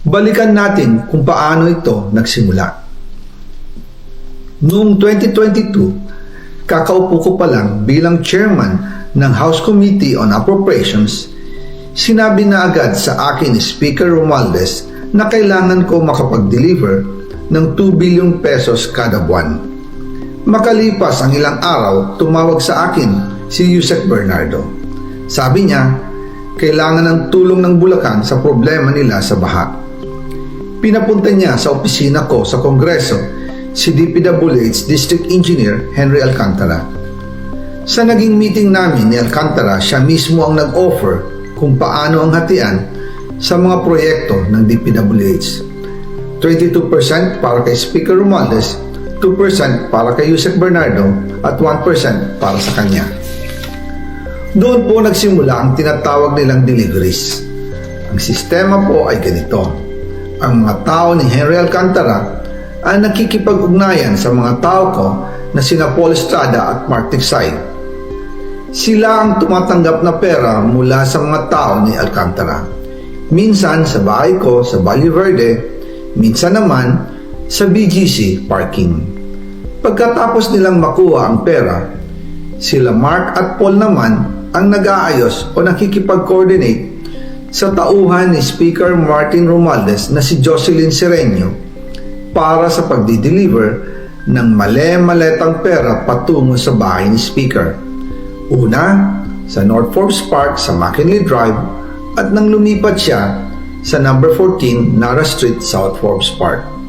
Balikan natin kung paano ito nagsimula. Noong 2022, kakaupo ko pa lang bilang chairman ng House Committee on Appropriations, sinabi na agad sa akin ni Speaker Romualdez na kailangan ko makapag-deliver ng 2 billion pesos kada buwan. Makalipas ang ilang araw, tumawag sa akin si Yusek Bernardo. Sabi niya, kailangan ng tulong ng Bulacan sa problema nila sa baha. Pinapunta niya sa opisina ko sa Kongreso si DPWH District Engineer Henry Alcantara. Sa naging meeting namin ni Alcantara, siya mismo ang nag-offer kung paano ang hatian sa mga proyekto ng DPWH. 22% para kay Speaker Romualdez, 2% para kay Yusek Bernardo at 1% para sa kanya. Doon po nagsimula ang tinatawag nilang deliveries. Ang sistema po ay ganito. Ang mga tao ni Henry Alcantara ay nakikipag-ugnayan sa mga tao ko na sina Paul Estrada at Mark Tiksay. Sila ang tumatanggap na pera mula sa mga tao ni Alcantara. Minsan sa bahay ko sa Valle Verde, minsan naman sa BGC parking. Pagkatapos nilang makuha ang pera, sila Mark at Paul naman ang nag-aayos o nakikipag-coordinate sa tauhan ni Speaker Martin Romualdez na si Jocelyn Sereño para sa pagdi-deliver ng male-maletang pera patungo sa bahay ni Speaker. Una, sa North Forbes Park sa McKinley Drive at nang lumipat siya sa number 14 Nara Street, South Forbes Park.